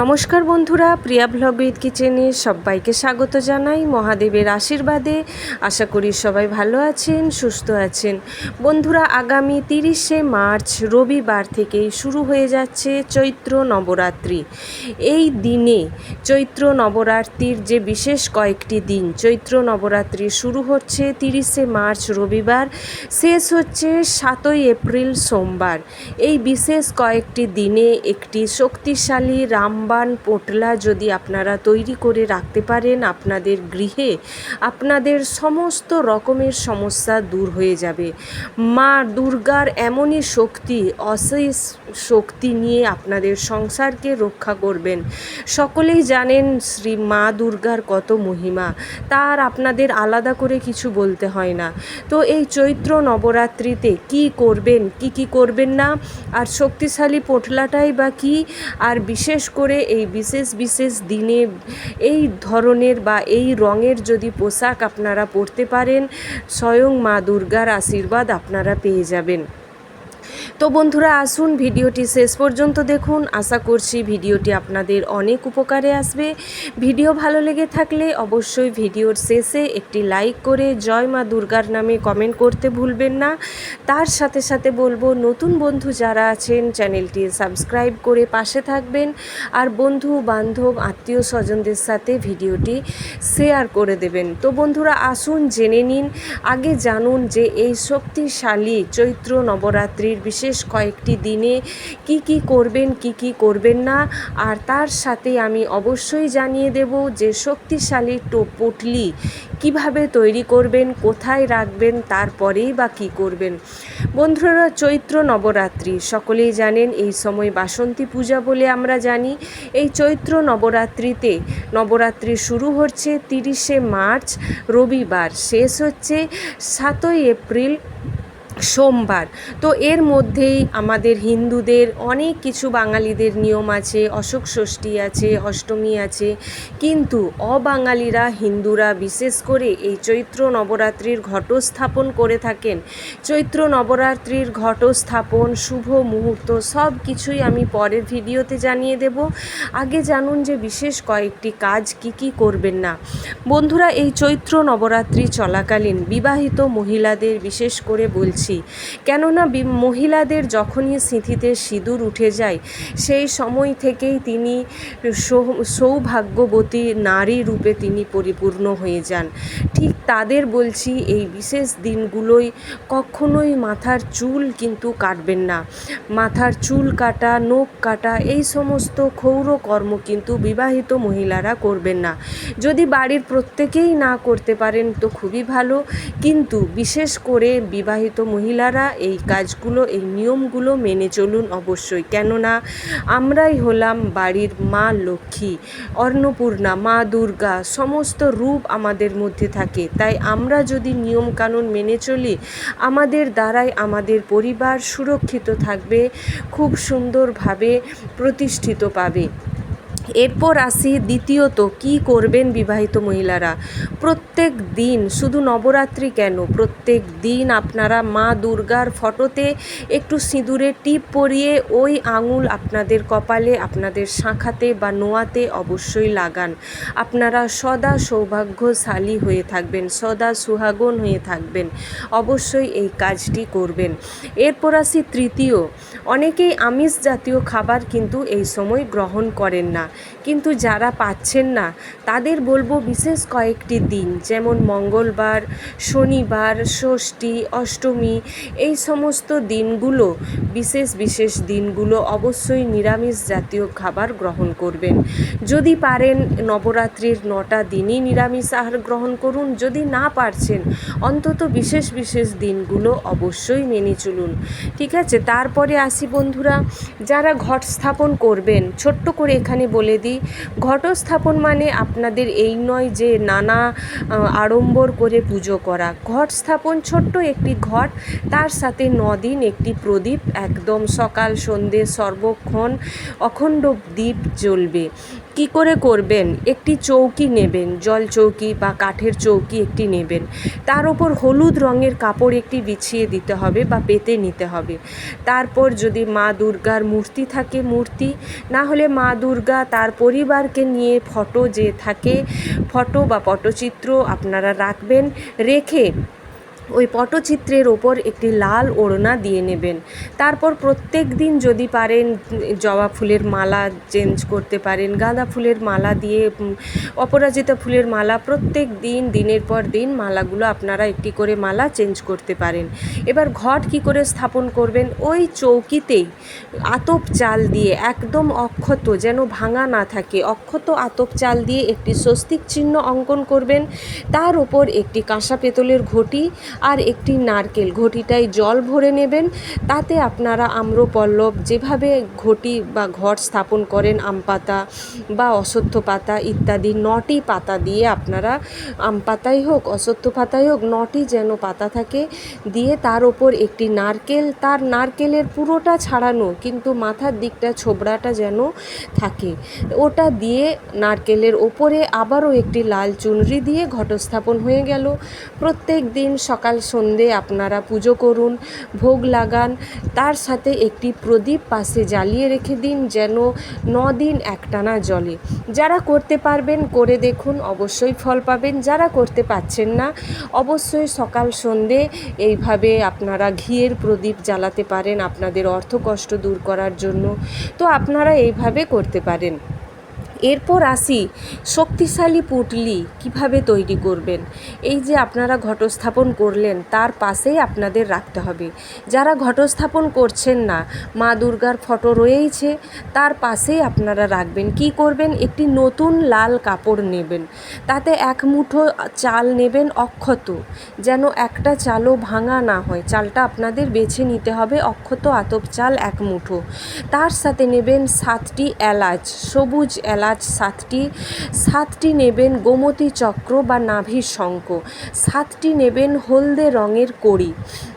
নমস্কার বন্ধুরা, প্রিয়া blog with কিচেনে সবাইকে স্বাগত জানাই। মহাদেবের আশীর্বাদে আশা করি সবাই ভালো আছেন, সুস্থ আছেন। বন্ধুরা, আগামী তিরিশে মার্চ রবিবার থেকেই শুরু হয়ে যাচ্ছে চৈত্র নবরাত্রি। এই দিনে চৈত্র নবরাত্রির যে বিশেষ কয়েকটি দিন, চৈত্র নবরাত্রি শুরু হচ্ছে তিরিশে মার্চ রবিবার, শেষ হচ্ছে সাতই এপ্রিল সোমবার। এই বিশেষ কয়েকটি দিনে একটি শক্তিশালী রামবান পোটলা যদি আপনারা তৈরি করে রাখতে পারেন আপনাদের গৃহে, আপনাদের সমস্ত রকমের সমস্যা দূর হয়ে যাবে। মা দুর্গার এমনই শক্তি, অশেষ শক্তি নিয়ে আপনাদের সংসারকে রক্ষা করবেন। সকলেই জানেন শ্রী মা দুর্গার কত মহিমা, তার আপনাদের আলাদা করে কিছু বলতে হয় না। তো এই চৈত্র নবরাত্রিতে কি করবেন, কি কি করবেন না? আর শক্তিশালী পোটলাটাই বা কি? আর বিশেষ করে এই বিশেষ বিশেষ দিনে এই ধরনের বা এই রঙের যদি পোশাক আপনারা পরতে পারেন, স্বয়ং মা দুর্গার আশীর্বাদ আপনারা পেয়ে যাবেন। তো বন্ধুরা, আসুন ভিডিওটি শেষ পর্যন্ত দেখুন। আশা করছি ভিডিওটি আপনাদের অনেক উপকারে আসবে। ভিডিও ভালো লেগে থাকলে অবশ্যই ভিডিওর শেষে একটি লাইক করে জয় মা দুর্গার নামে কমেন্ট করতে ভুলবেন না। তার সাথে সাথে বলব, নতুন বন্ধু যারা আছেন, চ্যানেলটি সাবস্ক্রাইব করে পাশে থাকবেন আর বন্ধু, বান্ধব, আত্মীয় স্বজনদের সাথে ভিডিওটি শেয়ার করে দেবেন। তো বন্ধুরা, আসুন জেনে নিন, আগে জানুন যে এই শক্তিশালী চৈত্র নবরাত্রির বিশেষ কয়েকটি দিনে কি কি করবেন, কি কি করবেন না, আর তার সাথে আমি অবশ্যই জানিয়ে দেব যে শক্তিশালী পটলি কীভাবে তৈরি করবেন, কোথায় রাখবেন, তারপরেই বা কী করবেন। বন্ধুরা, চৈত্র নবরাত্রি, সকলেই জানেন এই সময় বাসন্তী পূজা বলে আমরা জানি। এই চৈত্র নবরাত্রিতে নবরাত্রি শুরু হচ্ছে তিরিশে মার্চ, রবিবার। শেষ হচ্ছে সাতই এপ্রিল সোমবার। তো এর মধ্যেই আমাদের হিন্দুদের অনেক কিছু বাঙালিদের নিয়ম আছে, অশোক ষষ্ঠী আছে, অষ্টমী আছে। কিন্তু অবাঙালিরা, হিন্দুরা বিশেষ করে এই চৈত্র নবরাত্রির ঘটস্থাপন করে থাকেন। চৈত্র নবরাত্রির ঘটস্থাপন, শুভ মুহূর্ত সব কিছুই আমি পরের ভিডিওতে জানিয়ে দেব। আগে জানুন যে বিশেষ কয়েকটি কাজ কি কি করবেন না। বন্ধুরা, এই চৈত্র নবরাত্রি চলাকালীন বিবাহিত মহিলাদের বিশেষ করে বলছি কেননা মহিলাদের যখনই সিঁথিতে সিঁদুর উঠে যায়, সেই সময় থেকেই তিনি সৌভাগ্যবতী নারী রূপে তিনি পরিপূর্ণ হয়ে যান। ঠিক তাদের বলছি, এই বিশেষ দিনগুলোই কখনোই মাথার চুল কিন্তু কাটবেন না। মাথার চুল কাটা, নখ কাটা, এই সমস্ত ক্ষৌর কর্ম কিন্তু বিবাহিত মহিলারা করবেন না। যদি বাড়ির প্রত্যেকেই না করতে পারেন তো খুবই ভালো। কিন্তু বিশেষ করে বিবাহিত মহিলারা এই কাজগুলো, এই নিয়মগুলো মেনে চলুন অবশ্যই। কেননা আমরাই হলাম বাড়ির মা লক্ষ্মী, অন্নপূর্ণা, মা দুর্গা, সমস্ত রূপ আমাদের মধ্যে থাকে। তাই আমরা যদি নিয়মকানুন মেনে চলি, আমাদের দ্বারাই আমাদের পরিবার সুরক্ষিত থাকবে, খুব সুন্দরভাবে প্রতিষ্ঠিত পাবে। এরপর আসি দ্বিতীয়ত, কি করবেন বিবাহিত মহিলারা? প্রত্যেক দিন, শুধু নবরাত্রি কেন? প্রত্যেক দিন আপনারা মা দুর্গার ফটোতে একটু সিঁদুরে টিপ পরিয়ে ওই আঙুল আপনাদের কপালে, আপনাদের শাঁখাতে বা নোয়াতে অবশ্যই লাগান। আপনারা সদা সৌভাগ্যশালী হয়ে থাকবেন, সদা সুহাগন হয়ে থাকবেন, অবশ্যই এই কাজটি করবেন। এরপর আসি তৃতীয়, অনেকেই আমিষ জাতীয় খাবার কিন্তু এই সময় গ্রহণ করেন না। কিন্তু যারা পাচ্ছেন না, তাদের বলব বিশেষ কয়েকটি দিন, যেমন মঙ্গলবার, শনিবার, ষষ্ঠী, অষ্টমী, এই সমস্ত দিনগুলো, বিশেষ বিশেষ দিনগুলো অবশ্যই নিরামিষ জাতীয় খাবার গ্রহণ করবেন। যদি পারেন নবরাত্রির নটা দিনই নিরামিষ আহার গ্রহণ করুন, যদি না পারছেন, অন্তত বিশেষ বিশেষ দিনগুলো অবশ্যই মেনে চলুন। ঠিক আছে? তারপরে আসি বন্ধুরা, যারা ঘট স্থাপন করবেন, ছোট্ট করে এখানে বলে দিই। ঘটস্থাপন মানে আপনাদের এই নয় যে নানা আড়ম্বর করে পুজো করা। ঘট স্থাপন ছোট্ট একটি ঘট, তার সাথে নদিন একটি প্রদীপ, একদম সকাল সন্ধে সর্বক্ষণ অখণ্ড দ্বীপ জ্বলবে। কি করে করবেন? একটি চৌকি নেবেন, জল চৌকি বা কাঠের চৌকি একটি নেবেন। তার ওপর হলুদ রঙের কাপড় একটি বিছিয়ে দিতে হবে বা পেতে নিতে হবে। তারপর যদি মা দুর্গার মূর্তি থাকে, মূর্তি, না হলে মা দুর্গা তার পরিবারকে নিয়ে ফটো যে থাকে, ফটো বা পটচিত্র আপনারা রাখবেন, রেখে ওই পটচিত্রের ওপর একটি লাল ওড়না দিয়ে নেবেন। তারপর প্রত্যেক দিন যদি পারেন, জবা ফুলের মালা চেঞ্জ করতে পারেন, গাঁদা ফুলের মালা দিয়ে অপরাজিতা ফুলের মালা প্রত্যেক দিন, দিনের পর দিন মালাগুলো আপনারা একটি করে মালা চেঞ্জ করতে পারেন। এবার ঘট কি করে স্থাপন করবেন? ওই চৌকিতেই আতপ চাল দিয়ে একদম অক্ষত, যেন ভাঙা না থাকে, অক্ষত আতপ চাল দিয়ে একটি স্বস্তিক চিহ্ন অঙ্কন করবেন। তার ওপর একটি কাঁসা পেতলের ঘটি আর একটি নারকেল। ঘটিটায় জল ভরে নেবেন, তাতে আপনারা আম্রপল্লব যেভাবে ঘটি বা ঘট স্থাপন করেন, আম পাতা বা অশ্বত্থ পাতা ইত্যাদি, নটি পাতা দিয়ে আপনারা আম পাতাই হোক, অশ্বত্থ পাতাই হোক, নটি যেন পাতা থাকে, দিয়ে তার ওপর একটি নারকেল, তার নারকেলের পুরোটা ছাড়ানো কিন্তু মাথার দিকটা, ছোবড়াটা যেন থাকে। ওটা দিয়ে নারকেলের ওপরে আবারও একটি লাল চুনরি দিয়ে ঘটস্থাপন হয়ে গেল। প্রত্যেক দিন সকাল সন্ধে আপনারা পুজো করুন, ভোগ লাগান। তার সাথে একটি প্রদীপ পাশে জ্বালিয়ে রেখে দিন যেন দিন একটানা জলে যারা করতে পারবেন করে দেখুন, অবশ্যই ফল পাবেন। যারা করতে পারছেন না, অবশ্যই সকাল সন্ধে এইভাবে আপনারা ঘিয়ের প্রদীপ জ্বালাতে পারেন আপনাদের অর্থকষ্ট দূর করার জন্য। তো আপনারা এইভাবে করতে পারেন। এরপর আসি শক্তিশালী পুটলি কীভাবে তৈরি করবেন? এই যে আপনারা ঘটস্থাপন করলেন, তার পাশেই আপনাদের রাখতে হবে। যারা ঘটস্থাপন করছেন না, মা দুর্গার ফটো রয়েইছে, তার পাশেই আপনারা রাখবেন। কি করবেন? একটি নতুন লাল কাপড় নেবেন। তাতে এক মুঠো চাল নেবেন অক্ষত, যেন একটা চালও ভাঙা না হয়। চালটা আপনাদের বেছে নিতে হবে, অক্ষত আতপ চাল এক মুঠো। তার সাথে নেবেন সাতটি এলাচ, সবুজ এলাচ সাতটি। সাতটি নেবেন গোমতী চক্র বা নাভির শঙ্খ। সাতটি নেবেন হলদে রঙের কড়ি।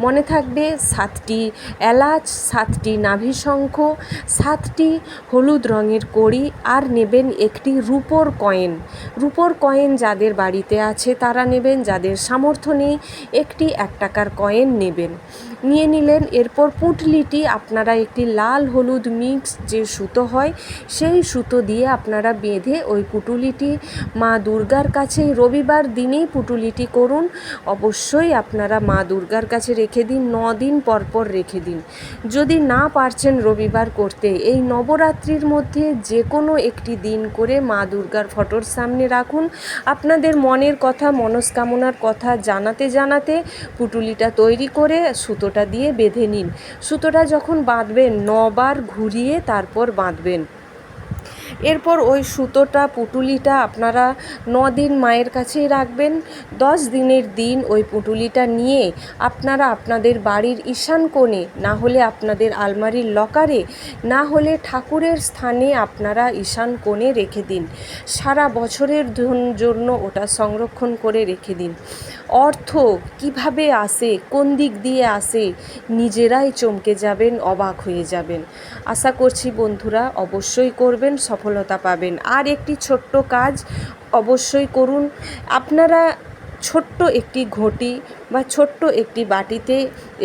মনে থাকবে সাতটি। এলাচ, সাতটি নাভি শঙ্খ, সাতটি হলুদ রঙের কড়ি আর নেবেন একটি রূপোর কয়েন। রূপোর কয়েন যাদের বাড়িতে আছে তারা নেবেন, যাদের সামর্থ্য নেই, একটি এক টাকার কয়েন নেবেন। নিয়ে নিলেন। এরপর পুঁটলিটি, আপনারা একটি লাল হলুদ মিক্স যে সুতো হয়, সেই সুতো দিয়ে আপনারা বেঁধে ওই পুটুলিটি মা দুর্গার কাছে রবিবার দিনেই পুটুলিটি করুন। অবশ্যই আপনারা মা দুর্গার কাছে রেখে দিন, ন দিন পর পর রেখে দিন। যদি না পারছেন রবিবার করতে, এই নবরাত্রির মধ্যে যে কোনো একটি দিন করে মা দুর্গার ফটোর সামনে রাখুন। আপনাদের মনের কথা, মনস্কামনার কথা জানাতে জানাতে পুটুলিটা তৈরি করে সুতোটা দিয়ে বেঁধে নিন। সুতোটা যখন বাঁধবেন, নবার ঘুরিয়ে তারপর বাঁধবেন। এরপর ওই সুতোটা, পুটুলিটা আপনারা দিন মায়ের কাছেই রাখবেন। দশ দিনের দিন ওই পুটুলিটা নিয়ে আপনারা আপনাদের বাড়ির ঈশান কোণে, না হলে আপনাদের আলমারির লকারে, না হলে ঠাকুরের স্থানে আপনারা ঈশান কোণে রেখে দিন। সারা বছরের জন্য ওটা সংরক্ষণ করে রেখে দিন। অর্থ কীভাবে আসে, কোন দিক দিয়ে আসে, নিজেরাই চমকে যাবেন, অবাক হয়ে যাবেন। আশা করছি বন্ধুরা অবশ্যই করবেন, সফলতা পাবেন। আর একটি ছোট্ট কাজ অবশ্যই করুন। আপনারা ছোট্ট একটি ঘটি বা ছোট্ট একটি বাটিতে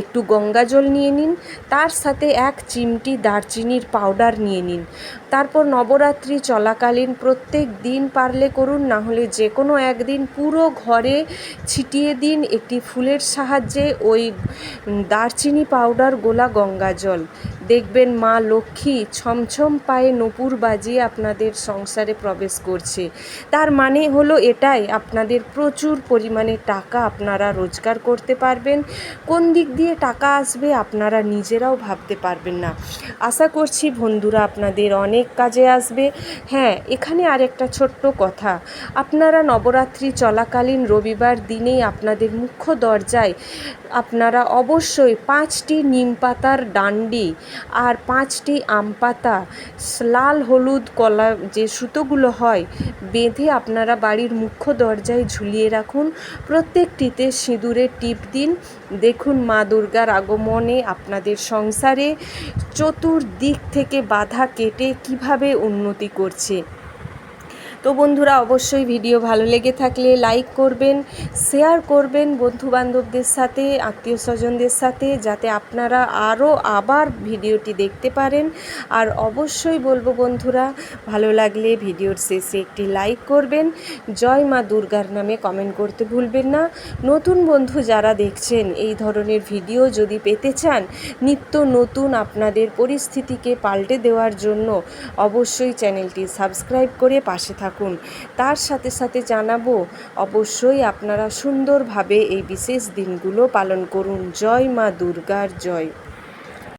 একটু গঙ্গা জল নিয়ে নিন। তার সাথে এক চিমটি দারচিনির পাউডার নিয়ে নিন। তারপর নবরাত্রি চলাকালীন প্রত্যেক দিন পারলে করুন না হলে যে কোনো একদিন পুরো ঘরে ছিটিয়ে দিন একটি ফুলের সাহায্যে ওই দারচিনি পাউডার গোলা গঙ্গা জল। দেখবেন মা লক্ষ্মী ছমছম পায়ে নপুর বাজিয়ে আপনাদের সংসারে প্রবেশ করছে। তার মানে হলো এটাই, আপনাদের প্রচুর পরিমাণে টাকা আপনারা রোজগার করতে পারবেন। কোন দিক দিয়ে টাকা আসবে আপনারা নিজেরাও ভাবতে পারবেন না। আশা করছি বন্ধুরা আপনাদের অনেক কাজে আসবে। হ্যাঁ এখানে আর একটা ছোট্ট কথা। আপনারা নবরাত্রি চলাকালীন রবিবার দিনেই আপনাদের মুখ্য দরজায় আপনারা অবশ্যই পাঁচটি নিম পাতার ডান্ডি আর পাঁচটি আম পাতা, লাল হলুদ কলা যে সুতোগুলো হয়, বেঁধে আপনারা বাড়ির মুখ্য দরজায় ঝুলিয়ে রাখুন। প্রত্যেকটিতে সিঁদুরে টিপ দিন। দেখুন মা দুর্গার আগমনে আপনাদের সংসারে চতুর্দিক থেকে বাধা কেটে কীভাবে উন্নতি করছে। তো বন্ধুরা, অবশ্যই ভিডিও ভালো লেগে থাকলে লাইক করবেন শেয়ার করবেন বন্ধু বান্ধবদের সাথে আত্মীয় স্বজনদের সাথে, যাতে আপনারা আরও আবার ভিডিওটি দেখতে পারেন। আর অবশ্যই বলব বন্ধুরা, ভালো লাগলে ভিডিওর শেষে একটি লাইক করবেন। জয় মা দুর্গার নামে কমেন্ট করতে ভুলবেন না। নতুন বন্ধু যারা দেখছেন, এই ধরনের ভিডিও যদি পেতে চান, নিত্য নতুন আপনাদের পরিস্থিতিকে পাল্টে দেওয়ার জন্য অবশ্যই চ্যানেলটি সাবস্ক্রাইব করে পাশে থাকুন। তার সাথে সাথে জানাব, অবশ্যই আপনারা সুন্দরভাবে এই বিশেষ দিনগুলো পালন করুন। জয় মা দুর্গার জয়।